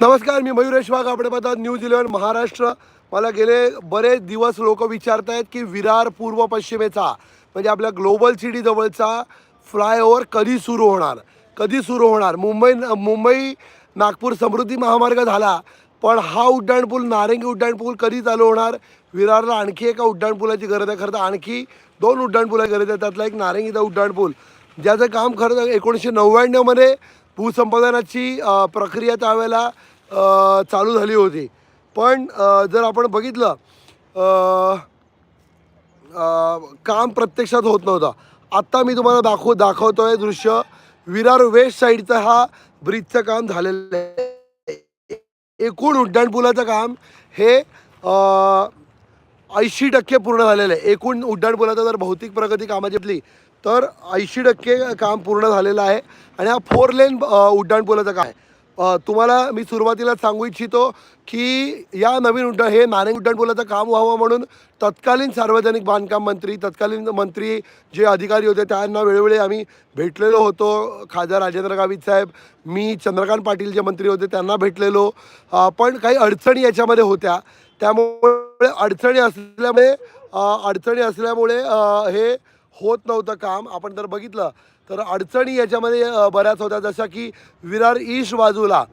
नमस्कार मी मयुरेश वाघ आपण पाहतात न्यूज इलेव्हन महाराष्ट्र. मला गेले बरेच दिवस लोक विचारत आहेत की विरार पूर्व पश्चिमेचा म्हणजे आपल्या ग्लोबल सिटी जवळचा फ्लायओव्हर कधी सुरू होणार? कधी सुरू होणार? मुंबई मुंबई नागपूर समृद्धी महामार्ग झाला पण हा उड्डाणपूल नारंगी उड्डाणपूल कधी चालू होणार? विरारला आणखी एका उड्डाणपुलाची गरज आहे खरं तर आणखी दोन उड्डाणपुलाची गरज आहे त्यातला एक नारंगीचा उड्डाणपूल ज्याचं काम खरं तर एकोणीसशे नव्याण्णवमध्ये भूसंपादनाची प्रक्रिया त्यावेळेला चालू झाली होती. पण जर आपण बघितलं काम प्रत्यक्षात होत नव्हतं. आत्ता मी तुम्हाला दाखव दाखवतो आहे दृश्य. विरार वेस्ट साईडचं हा ब्रिजचं काम झालेलं आहे. एकूण उड्डाणपुलाचं काम हे ऐंशी टक्के पूर्ण झालेलं आहे. एकूण उड्डाणपुलाचं जर भौतिक प्रगती कामाची तर ऐंशी टक्के काम पूर्ण झालेलं आहे. आणि हा फोर लेन उड्डाणपुलाचं काय तुम्हाला मी सुरुवातीला सांगू इच्छितो की या नवीन उड्डाण हे नाणे उड्डाणपुलाचं काम व्हावं म्हणून तत्कालीन सार्वजनिक बांधकाम मंत्री तत्कालीन मंत्री जे अधिकारी होते त्यांना वेळोवेळी आम्ही भेटलेलो होतो. खासदार राजेंद्र गावित साहेब मी चंद्रकांत पाटील जे मंत्री होते त्यांना भेटलेलो. पण काही अडचणी याच्यामध्ये होत्या. त्यामुळे अडचणी असल्यामुळे अडचणी असल्यामुळे हे होत नव्हतं काम. आपण जर बघितलं तर अडचणी याच्यामध्ये बऱ्याच होत्या. जशा की विरार ईश बाजूला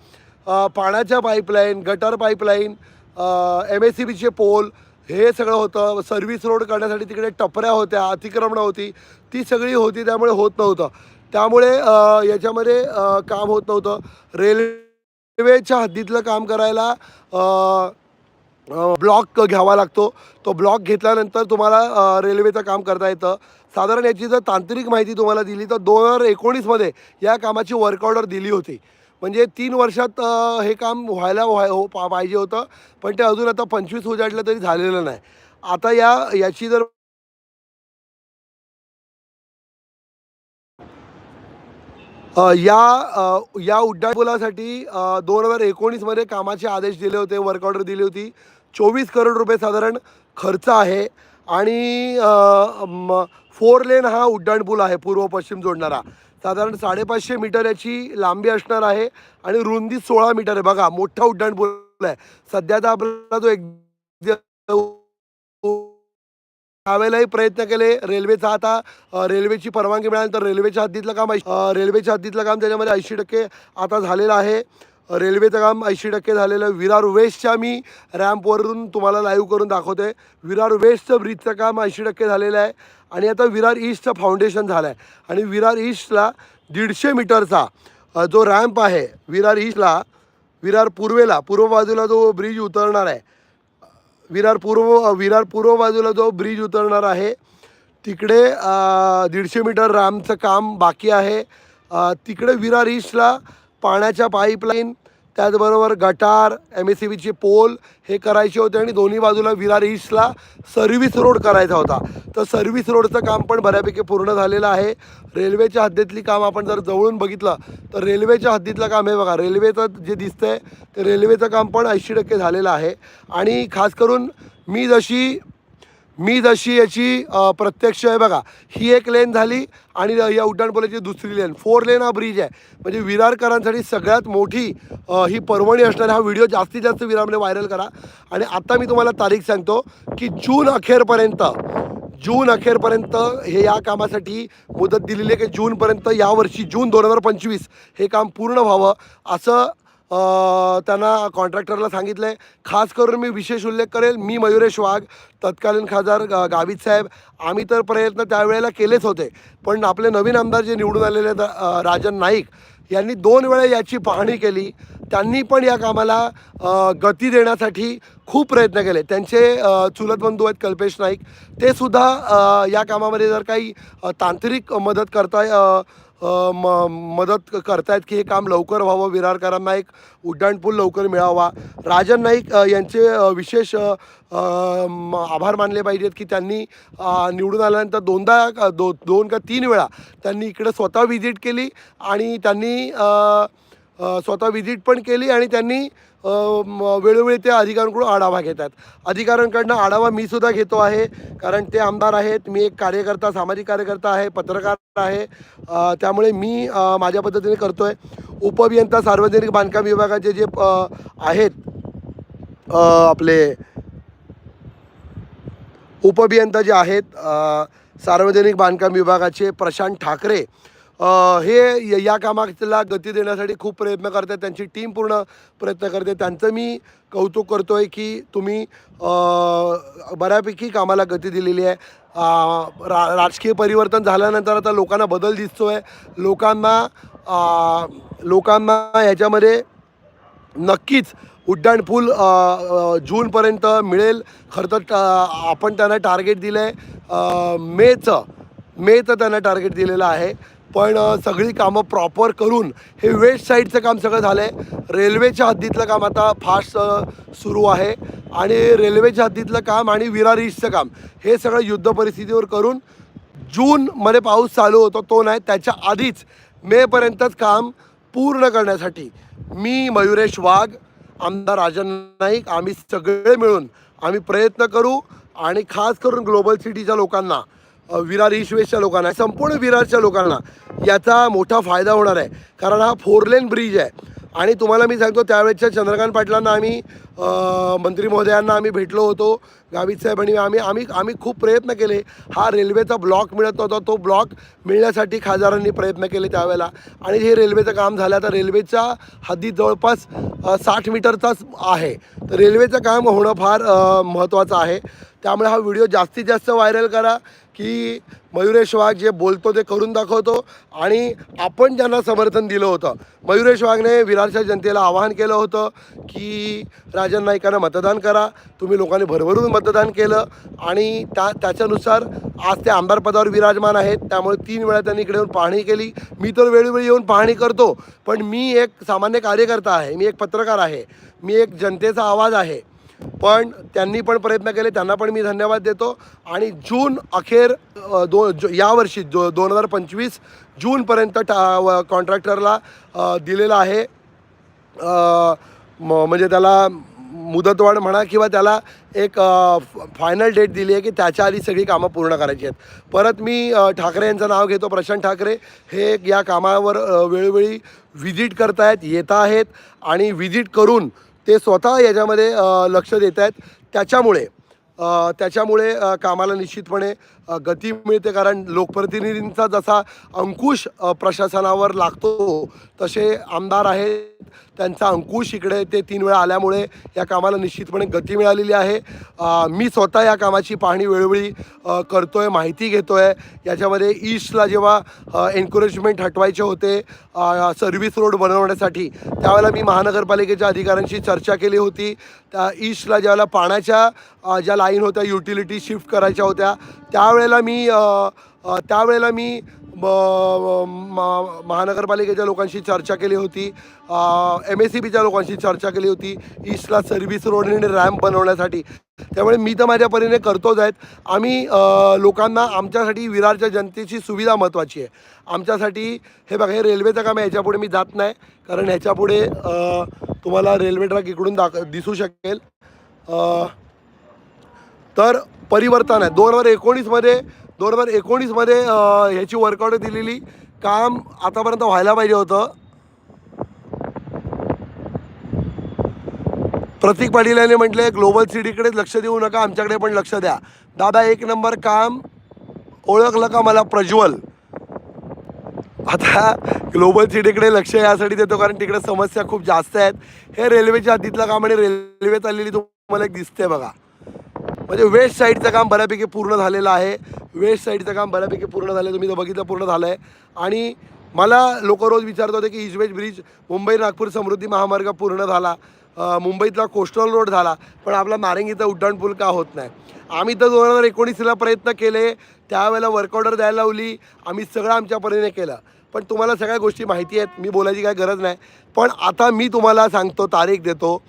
पाण्याच्या pipeline gutter pipeline M S C बीचे पोल हे सगळं होतं. सर्व्हिस रोड करण्यासाठी तिकडे टपऱ्या होत्या अतिक्रमणं होती. ती सगळी होती त्यामुळे होत नव्हतं. त्यामुळे याच्यामध्ये काम होत नव्हतं. रेल्वेच्या हद्दीतलं काम करायला ब्लॉक घ्यावा लागतो. तो ब्लॉक घेतल्यानंतर तुम्हाला रेल्वेचं काम करता येतं. साधारण याची जर तांत्रिक माहिती तुम्हाला दिली तर दोन हजार एकोणीसमध्ये या कामाची वर्क ऑर्डर दिली होती. म्हणजे तीन वर्षात हे काम व्हायला व्हाय हो पा पाहिजे होतं. पण ते अजून आता पंचवीस उजाडलं तरी झालेलं नाही. आता या याची जर या या उड्डाणपुलासाठी दोन हजार एकोणीसमध्ये कामाचे आदेश दिले होते वर्क ऑर्डर दिली होती. चोवीस करोड रुपये साधारण खर्च आहे. आणि फोर लेन हा उड्डाणपूल आहे पूर्व पश्चिम जोडणारा. साधारण साडेपाचशे मीटर याची लांबी असणार आहे आणि रुंदी सोळा मीटर आहे. बघा मोठा उड्डाणपूल आहे. सध्याचा आपला जो एक त्यावेळेलाही प्रयत्न केले रेल्वेचा. आता रेल्वेची परवानगी मिळाल्यानंतर रेल्वेच्या हद्दीतलं काम रेल्वेच्या हद्दीतलं काम त्याच्यामध्ये ऐंशी टक्के आता झालेलं आहे. रेल्वेचं काम ऐंशी टक्के झालेलं आहे विरार वेस्टच्या मी रॅम्पवरून तुम्हाला लाईव्ह करून दाखवते विरार वेस्टचं ब्रिजचं काम ऐंशी टक्के झालेलं आहे आणि आता विरार ईस्टचं फाउंडेशन झालं आहे आणि विरार ईस्टला दीडशे मीटरचा जो रॅम्प आहे विरार ईस्टला विरार पूर्वेला पूर्व बाजूला जो ब्रिज उतरणार आहे विरार पूर्व विरार पूर्व बाजूला जो ब्रिज उतरणार आहे तिकडे दीडशे मीटर रॅम्पचं काम बाकी आहे. तिकडे विरार ईस्टला पाण्याच्या पाईपलाईन त्याचबरोबर गटार एम एस सी बीचे पोल हे करायचे होते आणि दोन्ही बाजूला विरार ईस्टला सर्व्हिस रोड करायचा होता. तर सर्व्हिस रोडचं काम पण बऱ्यापैकी पूर्ण झालेलं आहे. रेल्वेच्या हद्दीतली काम आपण जर जवळून बघितलं तर रेल्वेच्या हद्दीतलं काम हे बघा रेल्वेचं जे दिसतंय ते रेल्वेचं काम पण ऐंशी टक्के झालेलं आहे. आणि खास करून मी जशी मी जशी याची प्रत्यक्ष आहे बघा ही एक लेन झाली आणि या उड्डाणपुलाची दुसरी लेन फोर लेन हा ब्रिज आहे. म्हणजे विरारकरांसाठी सगळ्यात मोठी ही पर्वणी असणार हा व्हिडिओ जास्तीत जास्त विरारमध्ये व्हायरल करा. आणि आता मी तुम्हाला तारीख सांगतो की जून अखेरपर्यंत जून अखेरपर्यंत हे या कामासाठी मुदत दिलेली आहे की जूनपर्यंत यावर्षी जून दोन हजार पंचवीस हे काम पूर्ण व्हावं. असं त्यांना कॉन्ट्रॅक्टरला सांगितलं आहे खास करून मी विशेष उल्लेख करेल मी मयुरेश वाघ तत्कालीन खासदार गावित साहेब. आम्ही तर प्रयत्न त्यावेळेला केलेच होते. पण आपले नवीन आमदार जे निवडून आलेले राजन नाईक यांनी दोन वेळा याची पाहणी केली. त्यांनी पण या कामाला गती देण्यासाठी खूप प्रयत्न केले. त्यांचे चुलत बंधू आहेत कल्पेश नाईक. ते सुद्धा या कामामध्ये जर काही तांत्रिक मदत करताय म मदत करतायत की हे काम लवकर व्हावं विरारकरांना एक उड्डाणपूल लवकर मिळावा. राजन नाईक यांचे विशेष आभार मानले पाहिजेत की त्यांनी निवडून आल्यानंतर दोनदा दो दोन का तीन वेळा त्यांनी इकडे स्वतः व्हिजिट केली आणि त्यांनी स्वतः व्हिजिट पण केली आणि त्यांनी वेळोवेळी त्या अधिकाऱ्यांकडून आढावा घेतात. अधिकाऱ्यांकडनं आढावा मी सुद्धा घेतो आहे कारण ते आमदार आहेत. मी एक कार्यकर्ता सामाजिक कार्यकर्ता आहे पत्रकार आहे. त्यामुळे मी माझ्या पद्धतीने करतो आहे उपअभियंता सार्वजनिक बांधकाम विभागाचे जे आहेत आपले उपअभियंता जे आहेत सार्वजनिक बांधकाम विभागाचे प्रशांत ठाकरे हे य- या कामाला गती देण्यासाठी खूप प्रयत्न करतात त्यांची टीम पूर्ण प्रयत्न करते त्यांचं मी कौतुक करतो आहे की तुम्ही बऱ्यापैकी कामाला गती दिलेली आहे. रा राजकीय परिवर्तन झाल्यानंतर आता लोकांना बदल दिसतो आहे लोकांना लोकांना ह्याच्यामध्ये नक्कीच उड्डाणपूल जूनपर्यंत मिळेल. खरं तर आपण त्यांना टार्गेट दिलं आहे मेचं मेचं त्यांना टार्गेट दिलेलं आहे. पण सगळी कामं प्रॉपर करून हे वेस्ट साईडचं काम सगळं झालं आहे रेल्वेच्या हद्दीतलं काम आता फास्ट सुरू आहे. आणि रेल्वेच्या हद्दीतलं काम आणि विरार ईस्टचं काम हे सगळं युद्ध परिस्थितीवर करून जूनमध्ये पाऊस चालू होतो तो नाही त्याच्या आधीच मेपर्यंतच काम पूर्ण करण्यासाठी मी मयुरेश वाघ आमदार राजन नाईक आम्ही सगळे मिळून आम्ही प्रयत्न करू. आणि खास करून ग्लोबल सिटीच्या लोकांना विरार ईशवेशच्या लोकांना संपूर्ण विरारच्या लोकांना याचा मोठा फायदा होणार आहे. कारण हा फोर लेन ब्रिज आहे. आणि तुम्हाला मी सांगतो त्यावेळेच्या चंद्रकांत पाटलांना आम्ही मंत्री महोदयांना आम्ही भेटलो होतो गावित साहेब आणि आम्ही आम्ही आम्ही खूप प्रयत्न केले. हा रेल्वेचा ब्लॉक मिळत नव्हता तो ब्लॉक मिळण्यासाठी खासदारांनी प्रयत्न केले त्यावेळेला. आणि हे रेल्वेचं काम झालं तर रेल्वेच्या हद्दीत जवळपास साठ मीटरचाच आहे. तर रेल्वेचं काम होणं फार महत्त्वाचं आहे. त्यामुळे हा व्हिडिओ जास्तीत जास्त व्हायरल करा की मयुरेश वाघ जे बोलतो ते करून दाखवतो आणि आपण ज्यांना समर्थन दिलं होतं. मयुरेश वाघने विरारच्या जनतेला आवाहन केलं होतं की राजन नाईकांना मतदान करा तुम्ही लोकांनी भरभरून मतदान केलं आणि त्या त्याच्यानुसार आज ते आमदार पदावर विराजमान आहेत त्यामुळे तीन वेळा त्यांनी इकडे येऊन पाहणी केली. मी तर वेळोवेळी येऊन पाहणी करतो पण मी एक सामान्य कार्यकर्ता आहे मी एक पत्रकार आहे मी एक जनतेचा आवाज आहे. पण त्यांनी पण प्रयत्न केले त्यांना पण मी धन्यवाद देतो. आणि जून अखेर दो जो यावर्षी जो दोन हजार पंचवीस जूनपर्यंत टा कॉन्ट्रॅक्टरला दिलेलं आहे. म म्हणजे त्याला मुदतवाढ म्हणा किंवा त्याला एक फायनल डेट दिली आहे की त्याच्या आधी सगळी कामं पूर्ण करायची आहेत. परत मी ठाकरे यांचं नाव घेतो प्रशांत ठाकरे. हे या कामावर वेळोवेळी व्हिजिट करतायत येत आहेत. आणि व्हिजिट करून ते स्वतः याच्यामध्ये लक्ष देत आहेत त्याच्यामुळे त्याच्यामुळे कामाला निश्चितपणे गती मिळते कारण लोकप्रतिनिधींचा जसा अंकुश प्रशासनावर लागतो तसे आमदार आहेत. त्यांचा अंकुश इकडे ते तीन वेळा आल्यामुळे या कामाला निश्चितपणे गती मिळालेली आहे. मी स्वतः या कामाची पाहणी वेळोवेळी करतो आहे माहिती घेतो आहे याच्यामध्ये ईस्टला जेव्हा एन्करेजमेंट हटवायचे होते सर्व्हिस रोड बनवण्यासाठी त्यावेळेला मी महानगरपालिकेच्या अधिकाऱ्यांशी चर्चा केली होती. त्या ईस्टला ज्यावेळेला पाण्याच्या ज्या लाईन होत्या युटिलिटी शिफ्ट करायच्या होत्या त्या त्यावेळेला मी त्यावेळेला मी ब- महानगरपालिकेच्या लोकांशी चर्चा केली होती. एम एस सी बीच्या लोकांशी चर्चा केली होती. ईस्टला सर्व्हिस रोड आणि रॅम्प बनवण्यासाठी. त्यामुळे मी तर माझ्या परीने करतोच आहेत आम्ही लोकांना आमच्यासाठी विरारच्या जनतेची सुविधा महत्त्वाची आहे. आमच्यासाठी हे बघा हे रेल्वेचं काम आहे ह्याच्यापुढे मी जात नाही. कारण ह्याच्यापुढे तुम्हाला रेल्वे ट्रॅक इकडून दाख दिसू शकेल. तर परिवर्तन आहे. दोन हजार एकोणीसमध्ये दोन हजार एकोणीसमध्ये ह्याची वर्कआउट दिलेली. काम आतापर्यंत व्हायला पाहिजे होतं. प्रतीक पाटील यांनी म्हटले ग्लोबल सिटीकडेच लक्ष देऊ नका आमच्याकडे पण लक्ष द्या. दादा एक नंबर काम ओळखलं का मला प्रज्वल? आता ग्लोबल सिटीकडे लक्ष यासाठी देतो कारण तिकडे समस्या खूप जास्त आहेत. हे रेल्वेच्या हद्दीतलं काम आणि रेल्वे चाललेली तुम्हाला एक दिसते बघा. म्हणजे वेस्ट साईडचं काम बऱ्यापैकी पूर्ण झालेलं आहे. वेस्ट साईडचं काम बऱ्यापैकी पूर्ण झालं आहे तुम्ही तर बघितलं पूर्ण झालं आहे आणि मला लोक रोज विचारत होते की इजवेज ब्रिज मुंबई नागपूर समृद्धी महामार्ग पूर्ण झाला. मुंबईतला कोस्टल रोड झाला. पण आपला नारंगीचा उड्डाणपूल का होत नाही? आम्ही तर दोन हजार एकोणीसला प्रयत्न केले. त्यावेळेला वर्क ऑर्डर द्यायला लावली. आम्ही सगळं आमच्या परीने केलं. पण तुम्हाला सगळ्या गोष्टी माहिती आहेत. मी बोलायची काय गरज नाही. पण आता मी तुम्हाला सांगतो तारीख देतो.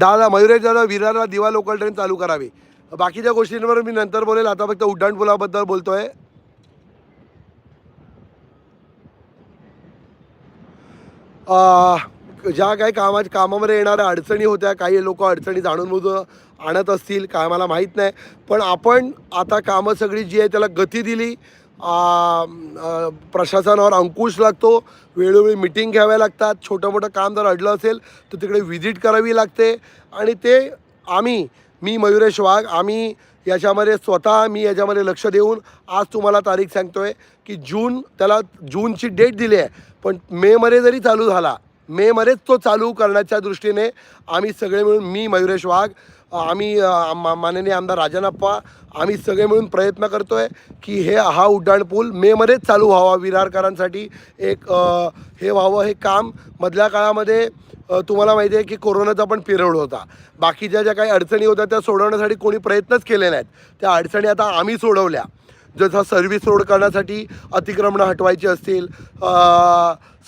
दादा मयुरेश दादा विरारला दिवा लोकल ट्रेन चालू करावी. बाकीच्या गोष्टींवर मी नंतर बोलेल. आता फक्त उड्डाणपुलाबद्दल बोलतोय. आहे ज्या काही कामा कामामध्ये येणाऱ्या अडचणी होत्या काही लोक अडचणी जाणून बुजून आणत असतील काय मला माहीत नाही. पण आपण आता कामं सगळी जी आहे त्याला गती दिली. प्रशासनावर अंकुश लागतो. वेळोवेळी मिटिंग घ्याव्या लागतात. छोटं मोठं काम जर अडलं असेल तर तिकडे व्हिजिट करावी लागते. आणि ते आम्ही मी मयुरेश वाघ आम्ही याच्यामध्ये स्वतः मी याच्यामध्ये लक्ष देऊन आज तुम्हाला तारीख सांगतोय की जून त्याला जूनची डेट दिली आहे. पण मेमध्ये जरी चालू झाला मेमध्येच तो चालू करण्याच्या दृष्टीने आम्ही सगळे मिळून मी मयुरेश वाघ आम्ही मा- माननीय आमदार राजनप्पा आम्ही सगळे मिळून प्रयत्न करतो आहे की हे हा उड्डाणपूल मेमध्येच चालू व्हावा विरारकरांसाठी. एक हे व्हावं हे काम मधल्या काळामध्ये तुम्हाला माहिती आहे की कोरोनाचा पण पिरियड होता. बाकीच्या ज्या काही अडचणी होत्या त्या सोडवण्यासाठी कोणी प्रयत्नच केले नाहीत. त्या अडचणी आता आम्ही सोडवल्या. जसा सर्व्हिस रोड करण्यासाठी अतिक्रमणं हटवायची असतील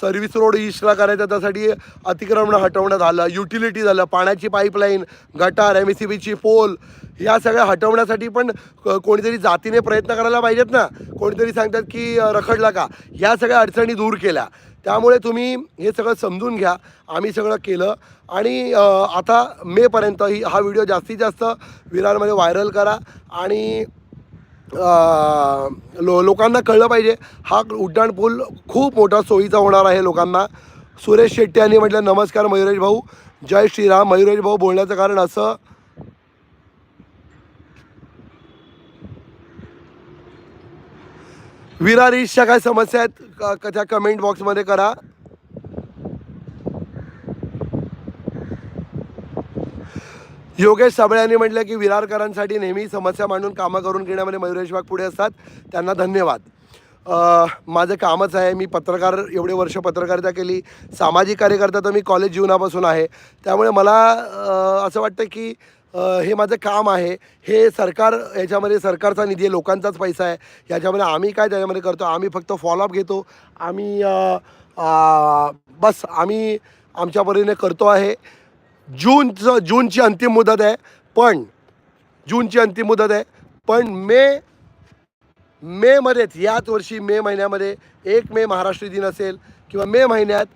सर्व्हिस रोड इशला करायचा त्यासाठी अतिक्रमणं हटवण्यात आलं युटिलिटी झालं पाण्याची पाईपलाईन गटार एम एस सी बीची पोल या सगळ्या हटवण्यासाठी पण कोणीतरी जातीने प्रयत्न करायला पाहिजेत ना. कोणीतरी सांगतात की रखडला का? ह्या सगळ्या अडचणी दूर केल्या. त्यामुळे तुम्ही हे सगळं समजून घ्या. आम्ही सगळं केलं. आणि आता मेपर्यंत ही हा व्हिडिओ जास्तीत जास्त विरारमध्ये व्हायरल करा. आणि लो लोकांना कळलं पाहिजे. हा उड्डाण पूल खूप मोठा सोयीचा होणार आहे लोकांना. सुरेश शेट्टी यांनी म्हटलं नमस्कार मयुरेश भाऊ. जय श्रीराम. मयुरेश भाऊ बोलण्याचं कारण असं विरारीशच्या काय समस्या आहेत का क- त्या कमेंट बॉक्समध्ये करा. योगेश साबळे यांनी म्हटलं की विरारकरांसाठी नेहमी समस्या मांडून कामं करून घेण्यामध्ये मयुरेश वाघ पुढे असतात. त्यांना धन्यवाद. माझं कामच आहे. मी पत्रकार एवढे वर्ष पत्रकारिता केली. सामाजिक कार्यकर्ता तर मी कॉलेज जीवनापासून आहे. त्यामुळे मला असं वाटतं की हे माझं काम आहे. हे सरकार याच्यामध्ये सरकारचा निधी आहे लोकांचाच पैसा आहे. याच्यामध्ये आम्ही काय त्याच्यामध्ये करतो? आम्ही फक्त फॉलोअप घेतो. आम्ही बस आम्ही आमच्या परीने करतो आहे. जूनचं जूनची अंतिम मुदत आहे पण जूनची अंतिम मुदत आहे पण मे मेमध्येच याच वर्षी मे महिन्यामध्ये एक मे महाराष्ट्र दिन असेल किंवा मे महिन्यात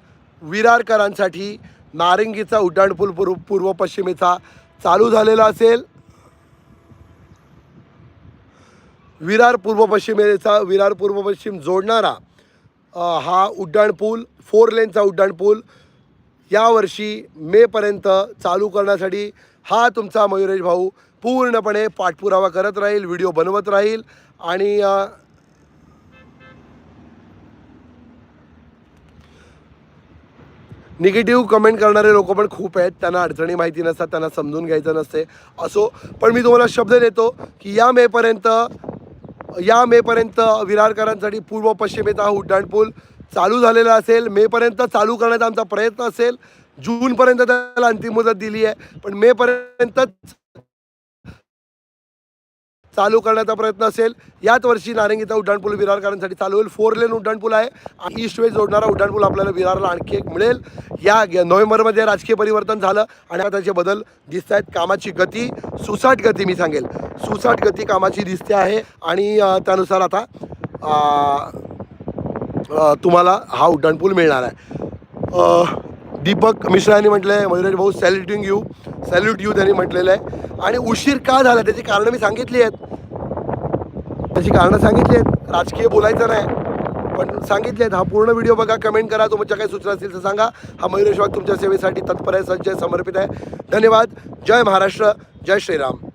विरारकरांसाठी नारंगीचा उड्डाणपूल पूर्व पूर्व पश्चिमेचा चालू झालेला असेल. विरार पूर्व पश्चिमेचा विरार पूर्व पश्चिम जोडणारा हा उड्डाणपूल फोर लेनचा उड्डाणपूल यावर्षी मेपर्यंत चालू करण्यासाठी हा तुमचा मयुरेश भाऊ पूर्णपणे पाठपुरावा करत राहील व्हिडिओ बनवत राहील आणि निगेटिव्ह कमेंट करणारे लोक पण खूप आहेत. त्यांना अडचणी माहिती नसतात त्यांना समजून घ्यायचं नसते. असो पण मी तुम्हाला शब्द देतो की या मेपर्यंत या मेपर्यंत विरारकरांसाठी पूर्व पश्चिमेचा हा उड्डाणपूल चालू झालेला असेल मेपर्यंत चालू करण्याचा आमचा प्रयत्न असेल जूनपर्यंत त्याला अंतिम मुदत दिली आहे पण मेपर्यंतच चालू करण्याचा प्रयत्न असेल. याच वर्षी नारंगीचा उड्डाणपूल विरारकरांसाठी चालू होईल. फोर लेन उड्डाणपूल आहे. ईस्ट वेस्ट जोडणारा उड्डाणपूल आपल्याला विरारला आणखी एक मिळेल. या नोव्हेंबरमध्ये राजकीय परिवर्तन झालं आणि आता त्याचे बदल दिसत आहेत. कामाची गती सुसाट गती मी सांगेल. सुसाट गती कामाची दिसते आहे. आणि त्यानुसार आता तुम्हाला हा उड्डाणपूल मिळणार आहे. दीपक मिश्रा यांनी म्हटलं आहे मयुरेश भाऊ सॅल्युटिंग यू सॅल्यूट यू त्यांनी म्हटलेलं आहे. आणि उशीर का झाला? त्याची कारणं मी सांगितली आहेत. त्याची कारणं सांगितली आहेत. राजकीय बोलायचं नाही. पण सांगितले आहेत. हा पूर्ण व्हिडिओ बघा कमेंट करा. तुमच्या काही सूचना असतील तर सांगा. हा मयुरेश वाघ तुमच्या सेवेसाठी तत्पर आहे सज्ज समर्पित आहे. धन्यवाद. जय महाराष्ट्र. जय श्रीराम.